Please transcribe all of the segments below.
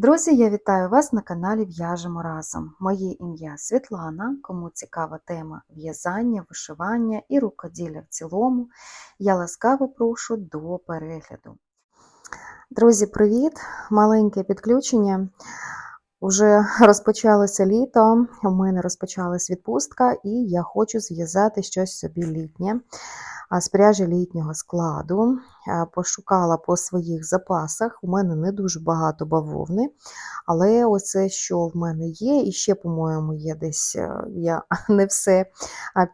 Друзі, я вітаю вас на каналі В'яжемо разом. Моє ім'я Світлана. Кому цікава тема в'язання, вишивання і рукоділля в цілому, я ласкаво прошу до перегляду. Друзі, привіт! Маленьке підключення. Уже розпочалося літо, у мене розпочалась відпустка, і я хочу зв'язати щось собі літнє з пряжі літнього складу. Пошукала по своїх запасах. У мене не дуже багато бавовни, але оце, що в мене є, і ще, по-моєму, є десь е, я не все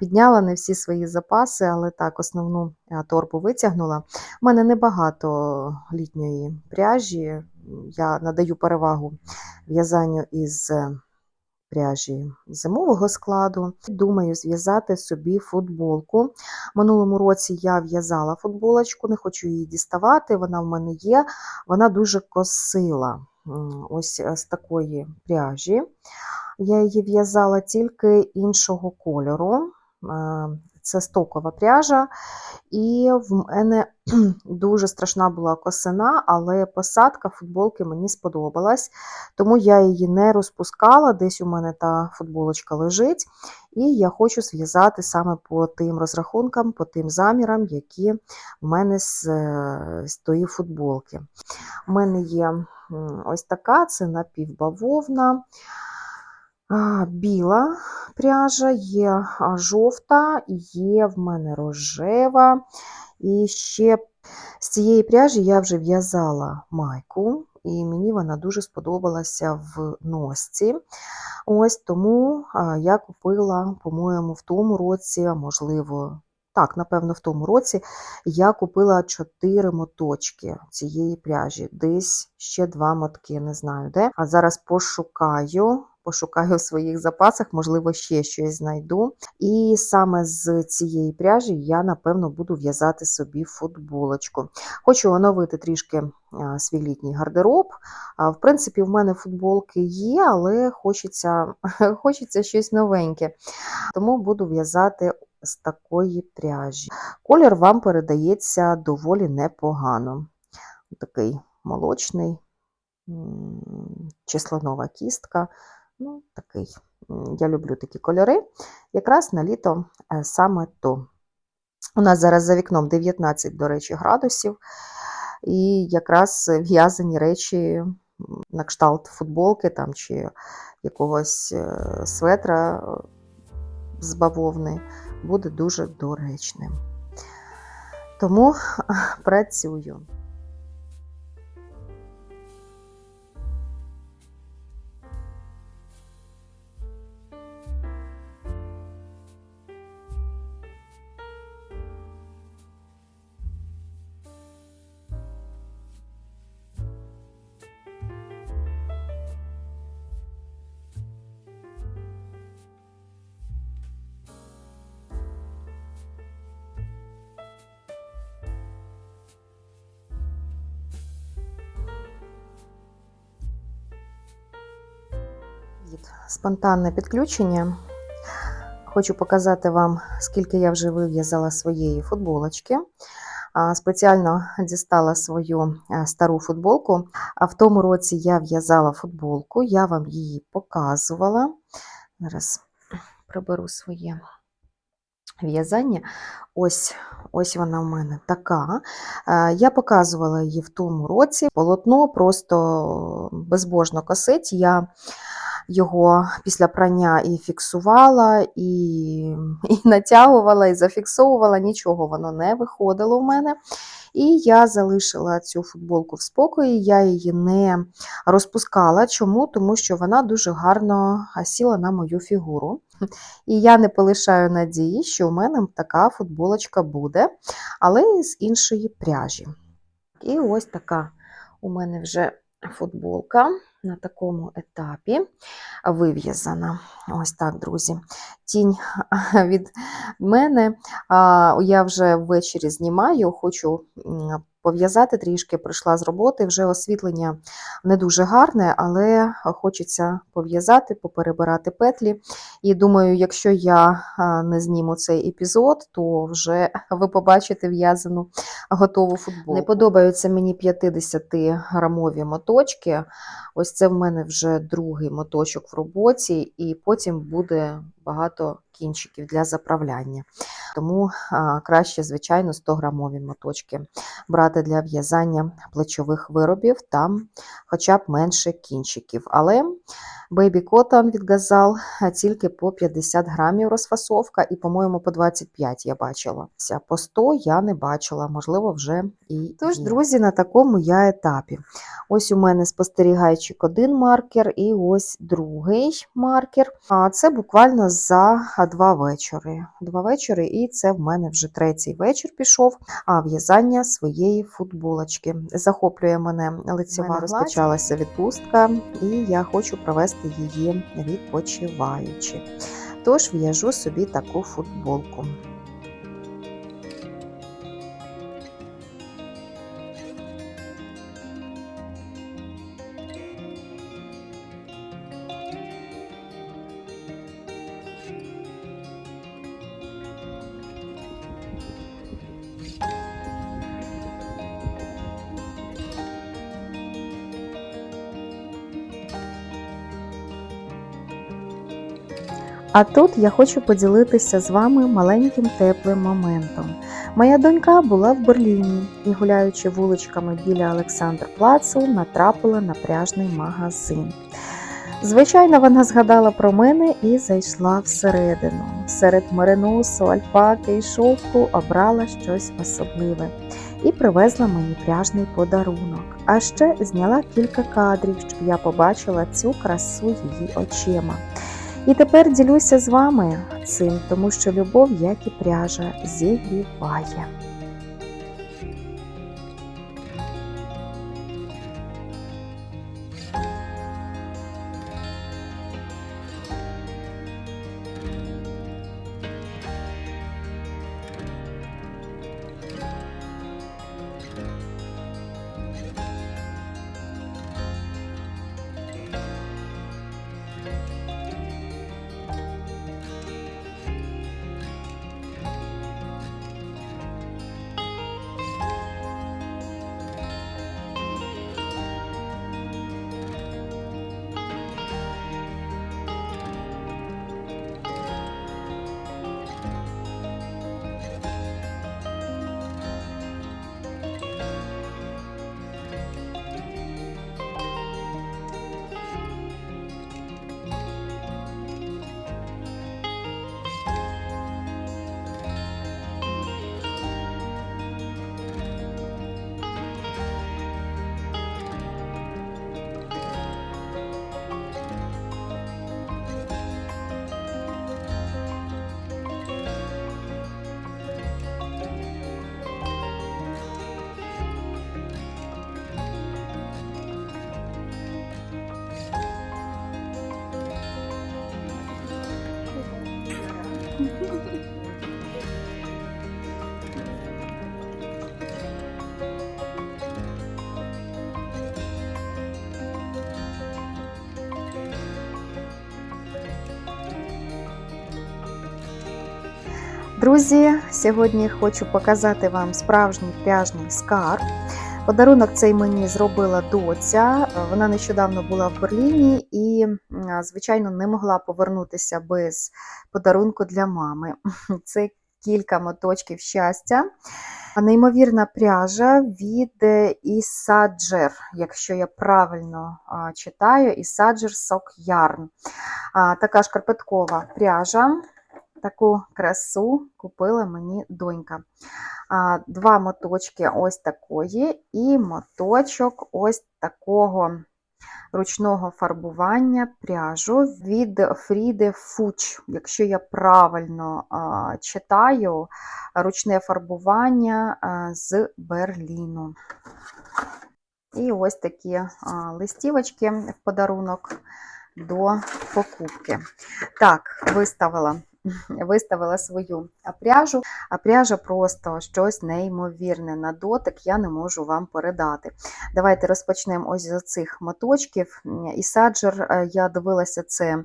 підняла, не всі свої запаси, але так, основну торбу витягнула. У мене небагато літньої пряжі. Я надаю перевагу в'язанню із е, пряжі зимового складу. Думаю зв'язати собі футболку. Минулому році я в'язала футболочку, не хочу її діставати, вона в мене є. Вона дуже косила. Ось е, з такої пряжі. Я її в'язала тільки іншого кольору. Це стокова пряжа, і в мене дуже страшна була косина, але посадка футболки мені сподобалась, тому я її не розпускала. Десь у мене та футболочка лежить, і я хочу зв'язати саме по тим розрахункам, по тим замірам, які в мене з, з тої футболки. У мене є ось така, це напівбавовна. Біла пряжа, є жовта, є в мене рожева. І ще з цієї пряжі я вже в'язала майку, і мені вона дуже сподобалася в носці. Ось тому я купила, по-моєму, в тому році, можливо, так, напевно, в тому році я купила 4 моточки цієї пряжі, десь ще два мотки, не знаю де. А зараз пошукаю. Пошукаю в своїх запасах, можливо, ще щось знайду. І саме з цієї пряжі я, напевно, буду в'язати собі футболочку. Хочу оновити трішки свій літній гардероб. В принципі, в мене футболки є, але хочеться, хочеться щось новеньке. Тому буду в'язати з такої пряжі. Колір вам передається доволі непогано. Такий молочний, числонова кістка. Ну, такий. Я люблю такі кольори. Якраз на літо е, саме то. У нас зараз за вікном 19, до речі, градусів. І якраз в'язані речі на кшталт футболки там, чи якогось е, светра е, з бавовни буде дуже доречним. Тому працюю. Від спонтанне підключення. Хочу показати вам, скільки я вже вив'язала своєї футболочки. Спеціально дістала свою е, стару футболку. А в тому році я в'язала футболку, я вам її показувала. Зараз приберу своє в'язання. Ось, ось вона в мене така. Я показувала її в тому році. Полотно просто безбожно косить. Я його після прання і фіксувала, і, і натягувала, і зафіксовувала, нічого воно не виходило в мене. І я залишила цю футболку в спокої, я її не розпускала. Чому? Тому що вона дуже гарно сіла на мою фігуру. І я не полишаю надії, що в мене така футболочка буде, але з іншої пряжі. І ось така у мене вже футболка на такому етапі вив'язана. Ось так, друзі. Тінь від мене. Я вже ввечері знімаю, хочу пов'язати трішки, прийшла з роботи, вже освітлення не дуже гарне, але хочеться пов'язати, поперебирати петлі. І думаю, якщо я не зніму цей епізод, то вже ви побачите в'язану готову футболку. Не подобаються мені 50-грамові моточки. Ось це в мене вже другий моточок в роботі, і потім буде багато кінчиків для заправляння. Тому краще, звичайно, 100-грамові моточки брати для в'язання плечових виробів, там хоча б менше кінчиків. Але Baby Cotton від Gazal тільки по 50 грамів розфасовка, і, по-моєму, по 25 я бачила. По 100 я не бачила, можливо, вже і. Тож, друзі, на такому я етапі. Ось у мене спостерігайчик один маркер, і ось другий маркер. А це буквально за два вечори. Два вечори, і це в мене вже третій вечір пішов. А в'язання своєї футболочки захоплює мене лицева. мене Розпочалася відпустка, і я хочу провести її відпочиваючи. Тож в'яжу собі таку футболку. А тут я хочу поділитися з вами маленьким теплим моментом. Моя донька була в Берліні і, гуляючи вуличками біля Олександр-Плацу, натрапила на пряжний магазин. Звичайно, вона згадала про мене і зайшла всередину. Серед мериносу, альпаки і шовку обрала щось особливе і привезла мені пряжний подарунок. А ще зняла кілька кадрів, щоб я побачила цю красу її очима. І тепер ділюся з вами цим, тому що любов, як і пряжа, зігріває. Друзі, сьогодні хочу показати вам справжній пряжний скарб. Подарунок цей мені зробила доця. Вона нещодавно була в Берліні і, звичайно, не могла повернутися без подарунку для мами. Це кілька моточків щастя. Неймовірна пряжа від Ісаджер, якщо я правильно читаю, Ісаджер Yarn. А, Така шкарпеткова пряжа. Таку красу купила мені донька. Два моточки ось такої, і моточок ось такого ручного фарбування пряжу від Фріде Фуч. Якщо я правильно читаю, ручне фарбування з Берліну. І ось такі листівочки в подарунок до покупки. Так, виставила виставила свою пряжу, а пряжа просто щось неймовірне на дотик, я не можу вам передати. Давайте розпочнемо ось з цих моточків. І саджер, е, я дивилася, це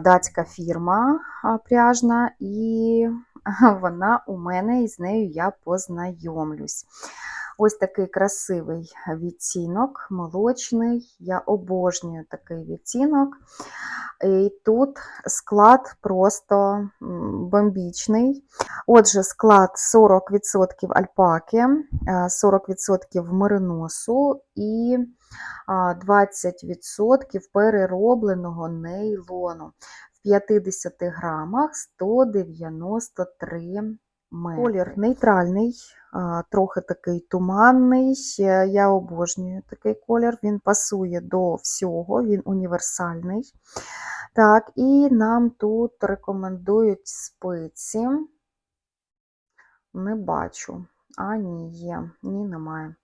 датська фірма пряжна, і вона у мене, і з нею я познайомлюсь. Ось такий красивий відтінок, молочний. Я обожнюю такий відтінок. І тут склад просто бомбічний. Отже, склад 40% альпаки, е, 40% мериносу і 20% переробленого нейлону. В 50 грамах 193 метри. Колір нейтральний, трохи такий туманний. Я обожнюю такий колір, він пасує до всього, він універсальний. Так, і нам тут рекомендують спиці. Не бачу. А, ні, є. Ні, немає.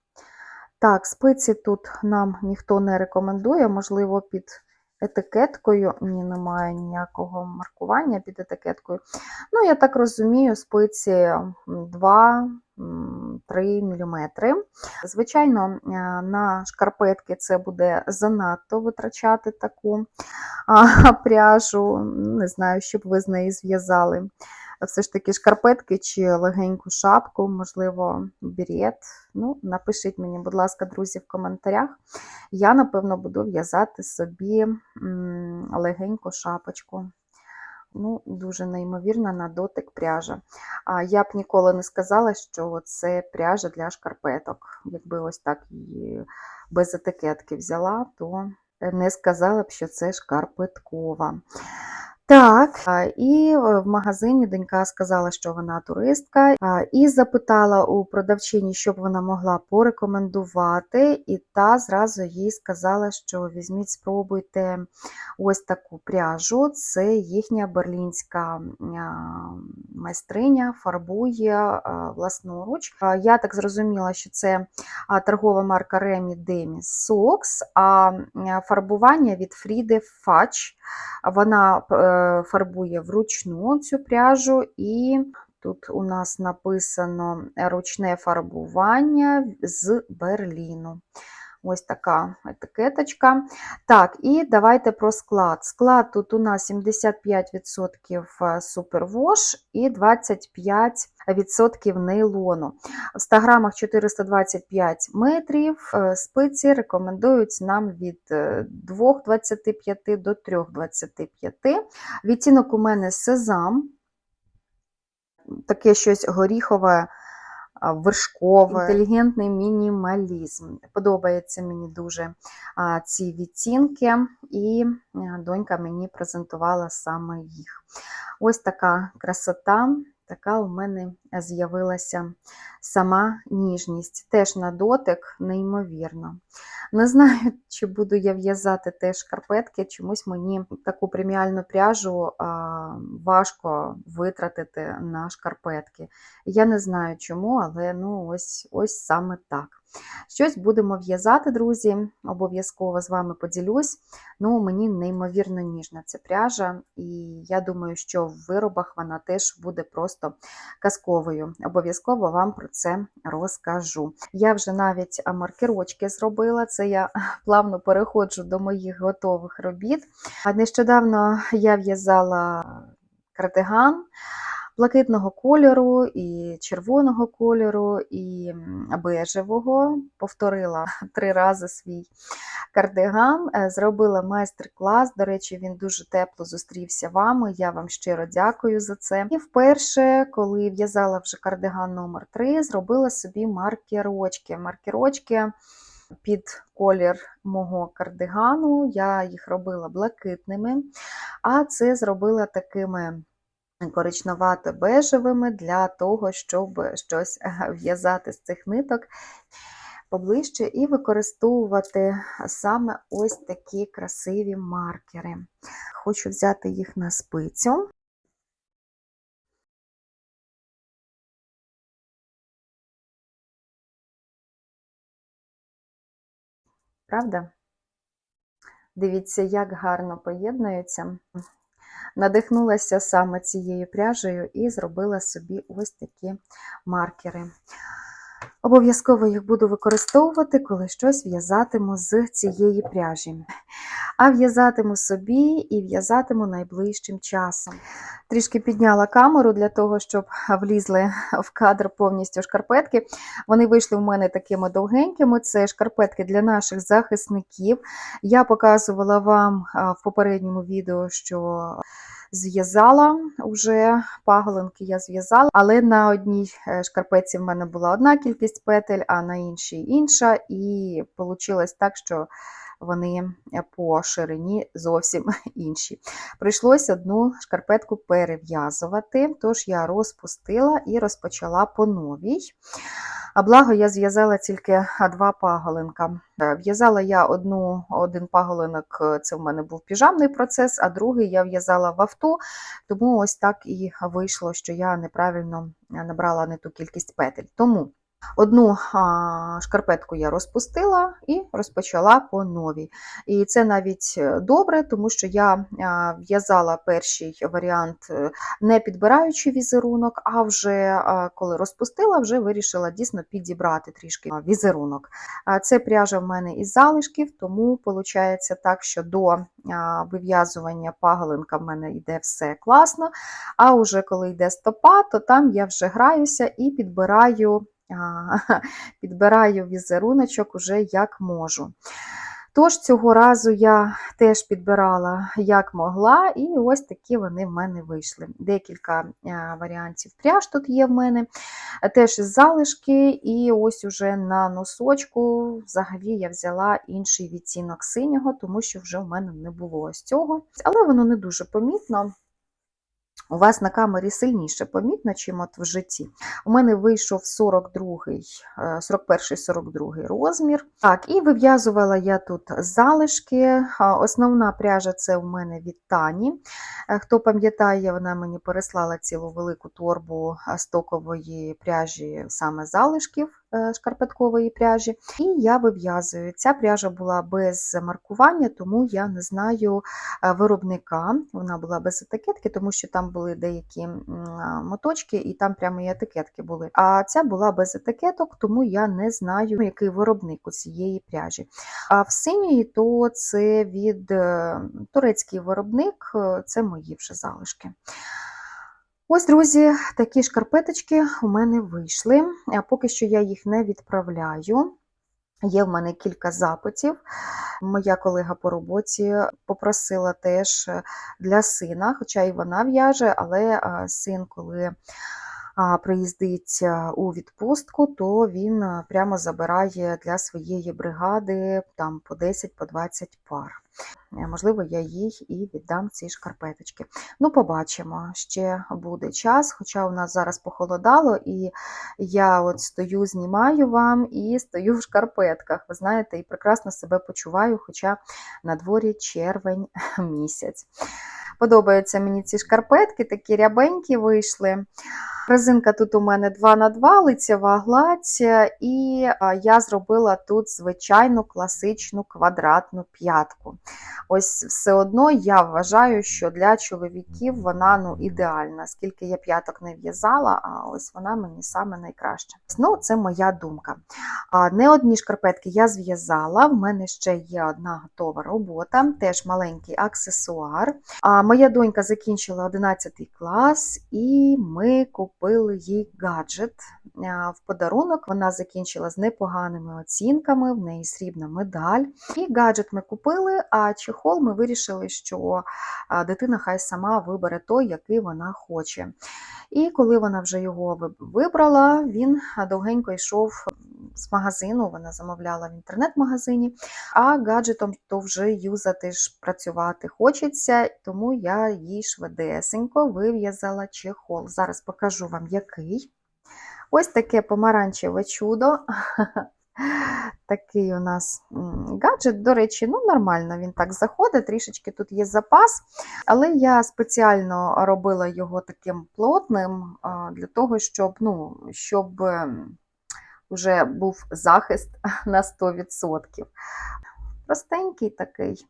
Так, спиці тут нам ніхто не рекомендує, можливо, під етикеткою. Ні, немає ніякого маркування під етикеткою. Ну, я так розумію, спиці 2-3 мм. Звичайно, е, на шкарпетки це буде занадто витрачати таку пряжу. Не знаю, щоб ви з неї зв'язали. Все ж таки шкарпетки чи легеньку шапку, можливо, берет. Ну, напишіть мені, будь ласка, друзі, в коментарях. Я, напевно, буду в'язати собі легеньку шапочку. Ну, дуже неймовірна на дотик пряжа. А я б ніколи не сказала, що це пряжа для шкарпеток. Якби ось так її без етикетки взяла, то не сказала б, що це шкарпеткова. Так, і е, в магазині донька сказала, що вона туристка, і запитала у продавчині, щоб вона могла порекомендувати. І та зразу їй сказала, що візьміть, спробуйте ось таку пряжу. Це їхня берлінська майстриня, фарбує власноруч. Я так зрозуміла, що це торгова марка Remy Demis Sox, а фарбування від Фріди Фач. Вона е, фарбує вручну цю пряжу, і тут у нас написано ручне фарбування з Берліну. Ось така етикеточка. Так, і давайте про склад. Склад тут у нас 75% супервош і 25% нейлону. В 100 грамах 425 метрів. Е, Спиці рекомендують нам від е, 2,25 до 3,25. Відтінок у мене сезам, таке щось горіхове, вершкове, інтелігентний мінімалізм. Подобається мені дуже ці відтінки, і донька мені презентувала саме їх. Ось така красота, така у мене з'явилася сама ніжність. Теж на дотик, неймовірно. Не знаю, чи буду я в'язати теж шкарпетки, чомусь мені таку преміальну пряжу важко витратити на шкарпетки. Я не знаю чому, але ну ось, ось саме так. Щось будемо в'язати, друзі. Обов'язково з вами поділюсь. Ну, мені неймовірно ніжна ця пряжа, і я думаю, що в виробах вона теж буде просто казковою. Обов'язково вам про це розкажу. Я вже навіть маркерочки зробила. Це я плавно переходжу до моїх готових робіт. Нещодавно я в'язала кардиган блакитного кольору, і червоного кольору, і бежевого. Повторила три рази свій кардиган, е, зробила майстер-клас. До речі, він дуже тепло зустрівся вами. Я вам щиро дякую за це. І вперше, коли в'язала вже кардиган номер 3 зробила собі маркерочки. Маркерочки під колір мого кардигану. Я їх робила блакитними, а це зробила такими коричневато-бежевими для того, щоб щось в'язати з цих ниток поближче і використовувати саме ось такі красиві маркери. Хочу взяти їх на спицю. Правда? Дивіться, як гарно поєднуються. Надихнулася саме цією пряжею і зробила собі ось такі маркери. Обов'язково їх буду використовувати, коли щось в'язатиму з цієї пряжі. А в'язатиму собі і в'язатиму найближчим часом. Трішки підняла камеру для того, щоб влізли в кадр повністю шкарпетки. Вони вийшли в мене такими довгенькими. Це шкарпетки для наших захисників. Я показувала вам в попередньому відео, що зв'язала вже паголинки я зв'язала, але на одній е, шкарпетці в мене була одна кількість петель, а на іншій інша. І вийшло так, що вони е, по ширині зовсім інші. Прийшлось одну шкарпетку перев'язувати, тож я розпустила і розпочала по новій. А благо я зв'язала тільки два паголинка. Е, В'язала я одну, один паголинок, е, це в мене був піжамний процес, а другий я в'язала в авто, тому ось так і вийшло, що я неправильно набрала не ту кількість петель. Тому Одну шкарпетку я розпустила і розпочала по новій. І це навіть е, добре, тому що я в'язала перший варіант, е, не підбираючи візерунок, а вже коли розпустила, вже вирішила дійсно підібрати трішки візерунок. Це пряжа в мене із залишків, тому виходить так, що до вив'язування паголинка в мене йде все класно. А вже коли йде стопа, то там я вже граюся і підбираю підбираю візеруночок уже як можу. Тож цього разу я теж підбирала як могла, і ось такі вони в мене вийшли. Декілька е, варіантів пряж тут є в мене, теж із залишки, і ось уже на носочку взагалі я взяла інший відтінок синього, тому що вже в мене не було ось цього. Але воно не дуже помітно. У вас на камері сильніше помітно, чим от в житті. У мене вийшов 42-й, 41-42 розмір. Так, і вив'язувала я тут залишки. Основна пряжа це у мене від Тані. Е, Хто пам'ятає, вона мені переслала цілу велику торбу стокової пряжі, саме залишків е, шкарпеткової пряжі. І я вив'язую. Ця пряжа була без маркування, тому я не знаю е, виробника. Вона була без етикетки, тому що там були деякі моточки, і там прямо і етикетки були. А ця була без етикеток, тому я не знаю, який виробник у цієї пряжі. А в синьої то це від е, турецький виробник, е, це мої вже залишки. Ось, друзі, такі шкарпеточки у мене вийшли. Поки що я їх не відправляю. Є в мене кілька запитів. Моя колега по роботі попросила теж для сина, хоча і вона в'яже, але син, коли приїздить у відпустку, то він прямо забирає для своєї бригади там по 10-20 по 20 пар. Е, Можливо, я їй і віддам ці шкарпеточки. Ну, побачимо, ще буде час, хоча у нас зараз похолодало, і я от стою, знімаю вам і стою в шкарпетках. Ви знаєте, і прекрасно себе почуваю, хоча на дворі червень місяць. Подобаються мені ці шкарпетки, такі рябенькі вийшли. Резинка тут у мене 2 на 2 лицева гладь, і я зробила тут звичайну класичну квадратну п'ятку. Ось все одно я вважаю, що для чоловіків вона ну, ідеальна. Скільки я п'яток не в'язала, а ось вона мені саме найкраща. Ну, це моя думка. Не одні шкарпетки я зв'язала, в мене ще є одна готова робота, теж маленький аксесуар. Моя донька закінчила 11 клас, і ми купили їй гаджет в подарунок. Вона закінчила з непоганими оцінками, в неї срібна медаль. І гаджет ми купили, а чехол ми вирішили, що дитина хай сама вибере той, який вона хоче. І коли вона вже його вибрала, він довгенько йшов з магазину, вона замовляла в інтернет-магазині, а гаджетом то вже юзати ж працювати хочеться, тому я їй швидесенько вив'язала чехол. Зараз покажу вам який. Ось таке помаранчеве чудо. Такий у нас гаджет, до речі, ну нормально він так заходить, трішечки тут є запас, але я спеціально робила його таким плотним для того, щоб, ну, щоб ем, вже був захист на 100%. Простенький такий.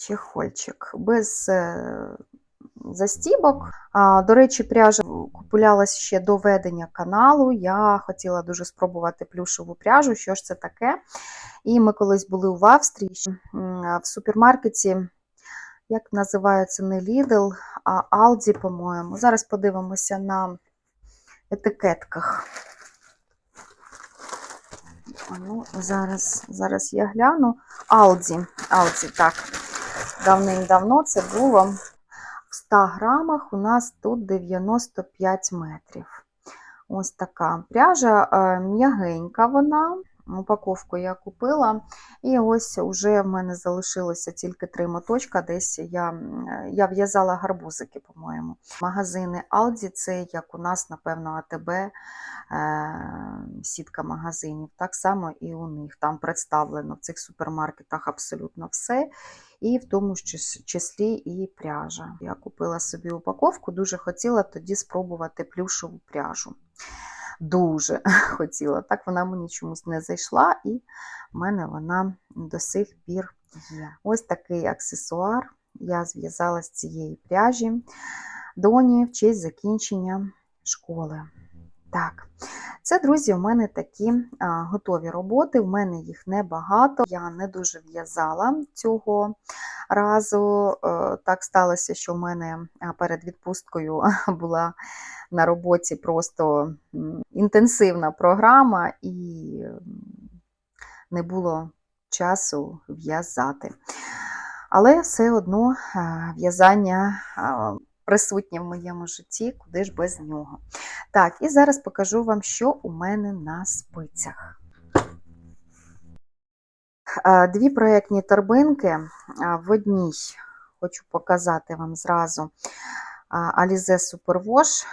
Чехольчик без е, застібок. До речі, пряжа купувалась ще до ведення каналу. Я хотіла дуже спробувати плюшеву пряжу. Що ж це таке? І ми колись були в Австрії в супермаркеті. Як називається не Lidl, а Aldi, по-моєму. Зараз подивимося на етикетках. Ну, зараз, зараз я гляну. Aldi, Aldi, так. Давним-давно це було. В 100 грамах у нас тут 95 метрів. Ось така пряжа е, м'ягенька вона. Упаковку я купила, і ось вже в мене залишилося тільки три моточка. Десь я, я в'язала гарбузики, по-моєму. Магазини Aldi це як у нас, напевно, АТБ, е, сітка магазинів. Так само і у них. Там представлено в цих супермаркетах абсолютно все, і в тому чис- числі і пряжа. Я купила собі упаковку, дуже хотіла тоді спробувати плюшеву пряжу. Дуже хотіла. Так вона мені чомусь не зайшла, і в мене вона до сих пір є. Ось такий аксесуар. Я зв'язала з цієї пряжі доні в честь закінчення школи. Так, це, друзі, у мене такі а, готові роботи. В мене їх небагато. Я не дуже в'язала цього разу. Е, Так сталося, що в мене перед відпусткою була на роботі просто інтенсивна програма, і не було часу в'язати. Але все одно в'язання присутнє в моєму житті, куди ж без нього. Так, і зараз покажу вам, що у мене на спицях. Дві проєктні торбинки. В одній хочу показати вам зразу Alize Superwash,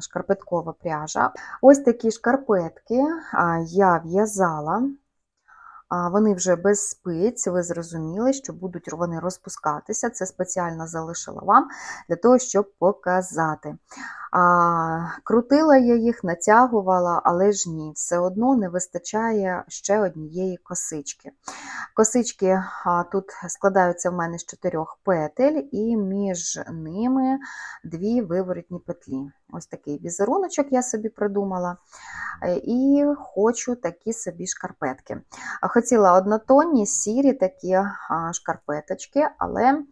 шкарпеткова пряжа. Ось такі шкарпетки я в'язала. Вони вже без спиць, ви зрозуміли, що будуть вони розпускатися. Це спеціально залишила вам для того, щоб показати. А, крутила я їх, натягувала, але ж ні, все одно не вистачає ще однієї косички. Косички а, тут складаються в мене з чотирьох петель, і між ними дві виворотні петлі. Ось такий візеруночок я собі придумала. Е, І хочу такі собі шкарпетки. Хотіла однотонні, сірі такі шкарпеточки, але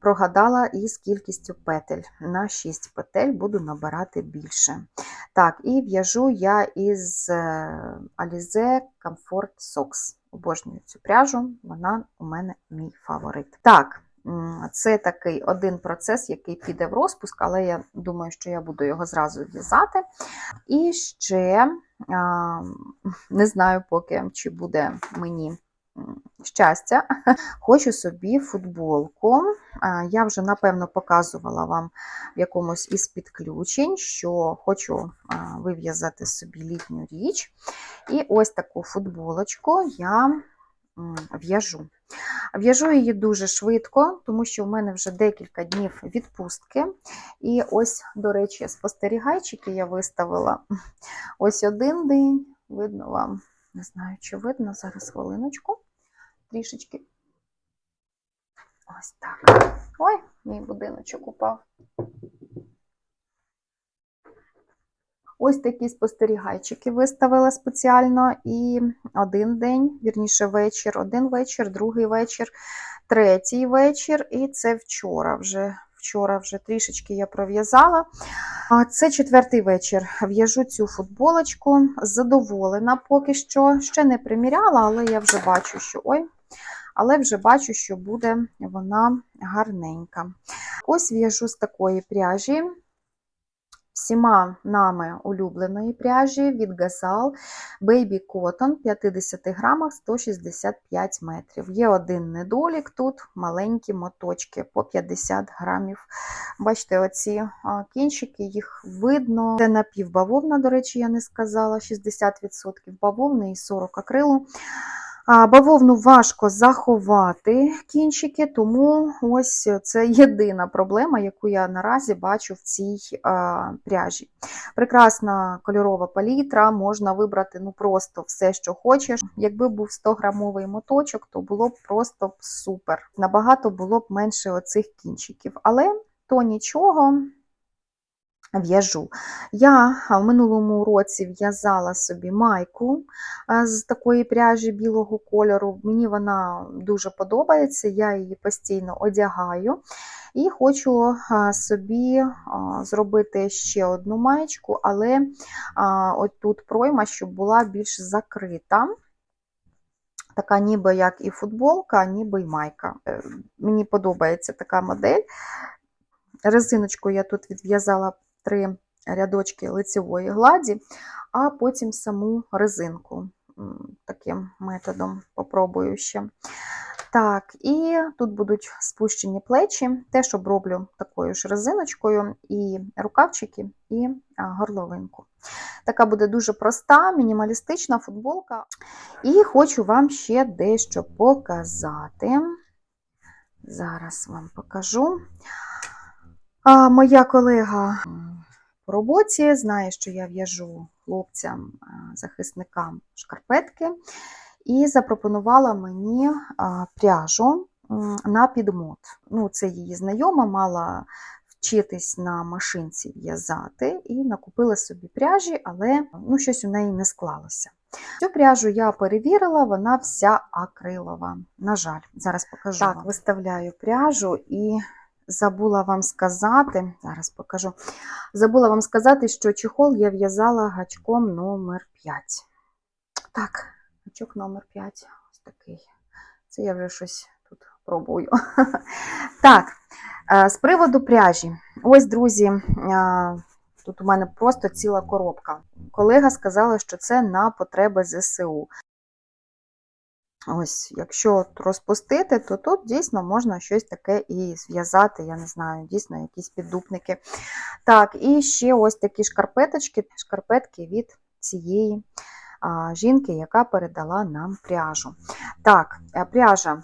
прогадала із кількістю петель. На 6 петель буду набирати більше. Так, і в'яжу я із е, Alize Comfort Socks. Обожнюю цю пряжу, вона у мене мій фаворит. Так, це такий один процес, який піде в розпуск, але я думаю, що я буду його зразу в'язати. І ще не знаю поки, чи буде мені щастя. Хочу собі футболку. Я вже, напевно, показувала вам в якомусь із підключень, що хочу вив'язати собі літню річ. І ось таку футболочку я в'яжу. В'яжу її дуже швидко, тому що в мене вже декілька днів відпустки. І ось, до речі, спостерігайчики я виставила. Ось один день, видно вам, не знаю, чи видно, зараз хвилиночку. Трішечки. Ось так. Ой, мій будиночок упав. Ось такі спостерігайчики виставила спеціально. І один день, вірніше вечір, один вечір, другий вечір, третій вечір, і це вчора вже. Вчора вже трішечки я пров'язала. А Це четвертий вечір. В'яжу цю футболочку. Задоволена поки що. Ще не приміряла, але я вже бачу, що ой. Але вже бачу, що буде вона гарненька. Ось в'яжу з такої пряжі. Всіма нами улюбленої пряжі від Gazal Baby Cotton 50 грамах 165 метрів. Є один недолік, тут маленькі моточки по 50 грамів. Бачите, оці кінчики, їх видно. Це напівбавовна, до речі, я не сказала, 60% бавовни і 40 акрилу. Бавовну важко заховати кінчики, тому ось це єдина проблема, яку я наразі бачу в цій пряжі. Прекрасна кольорова палітра, можна вибрати ну просто все, що хочеш. Якби був 100-грамовий моточок, то було б просто супер. Набагато було б менше оцих кінчиків. Але то нічого. В'яжу. Я в минулому році в'язала собі майку з такої пряжі білого кольору. Мені вона дуже подобається, я її постійно одягаю. І хочу собі зробити ще одну маєчку, але от тут пройма, щоб була більш закрита. Така ніби як і футболка, ніби і майка. Е, мені подобається така модель. Резиночку я тут відв'язала три рядочки лицевої гладі, а потім саму резинку. Таким методом попробую ще. Так, і тут будуть спущені плечі, теж оброблю такою ж резиночкою, і рукавчики, і горловинку. Така буде дуже проста, мінімалістична футболка. І хочу вам ще дещо показати. Зараз вам покажу. А, Моя колега по роботі знає, що я в'яжу хлопцям, захисникам шкарпетки, і запропонувала мені пряжу на підмот. Ну, Це її знайома, мала вчитись на машинці в'язати і накупила собі пряжі, але ну, щось у неї не склалося. Цю пряжу я перевірила, вона вся акрилова. На жаль, зараз покажу. Так, виставляю пряжу і забула вам сказати, зараз покажу. Забула вам сказати, що чехол я в'язала гачком номер 5 Так, гачок номер 5 ось такий. Це я вже щось тут пробую. Так, е, з приводу пряжі. Ось, друзі, е, тут у мене просто ціла коробка. Колега сказала, що це на потреби ЗСУ. Ось, якщо розпустити, то тут дійсно можна щось таке і зв'язати, я не знаю, дійсно якісь піддупники. Так, і ще ось такі шкарпеточки, шкарпетки від цієї а, жінки, яка передала нам пряжу. Так, е, пряжа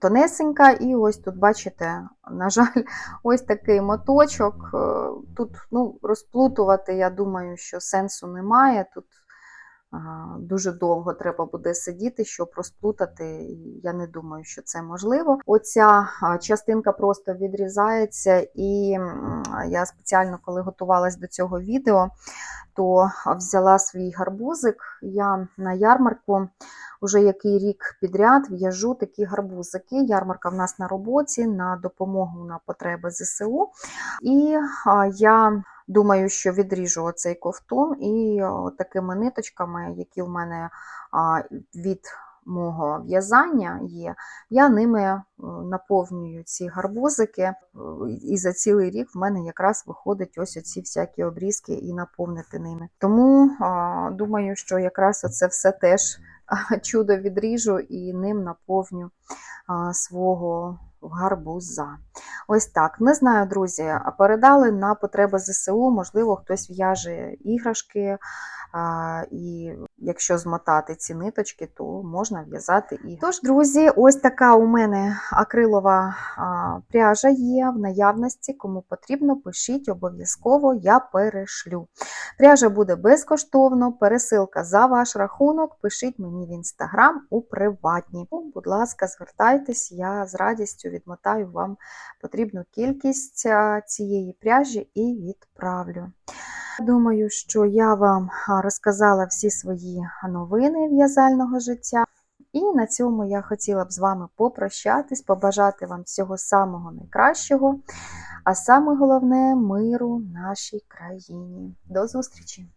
тонесенька, і ось тут, бачите, на жаль, ось такий моточок. Е, тут ну, розплутувати, я думаю, що сенсу немає. Тут Дуже довго треба буде сидіти, щоб розплутати. Я не думаю, що це можливо. Оця частинка просто відрізається, і я спеціально, коли готувалась до цього відео, то взяла свій гарбузик. Я на ярмарку вже який рік підряд в'яжу такі гарбузики. Ярмарка в нас на роботі на допомогу на потреби ЗСУ. І я Думаю, що відріжу оцей ковтун і такими ниточками, які в мене від мого в'язання є, я ними е, наповнюю ці гарбузики, і за цілий рік в мене якраз виходить ось оці всякі обрізки і наповнити ними. Тому думаю, що якраз оце все теж чудо відріжу і ним наповню свого гарбуза. Ось так. Не знаю, друзі, передали на потреби ЗСУ, можливо, хтось в'яже іграшки, і якщо змотати ці ниточки, то можна в'язати іграшки. Тож, друзі, ось така у мене акрилова пряжа є в наявності. Кому потрібно, пишіть обов'язково, я перешлю. Пряжа буде безкоштовно, пересилка за ваш рахунок. Пишіть мені в інстаграм у приватні. Будь ласка, звертайтесь, я з радістю відмотаю вам потрібну кількість цієї пряжі і відправлю. Думаю, що я вам розказала всі свої новини в'язального життя. І на цьому я хотіла б з вами попрощатись, побажати вам всього самого найкращого, а саме головне миру нашій країні. До зустрічі!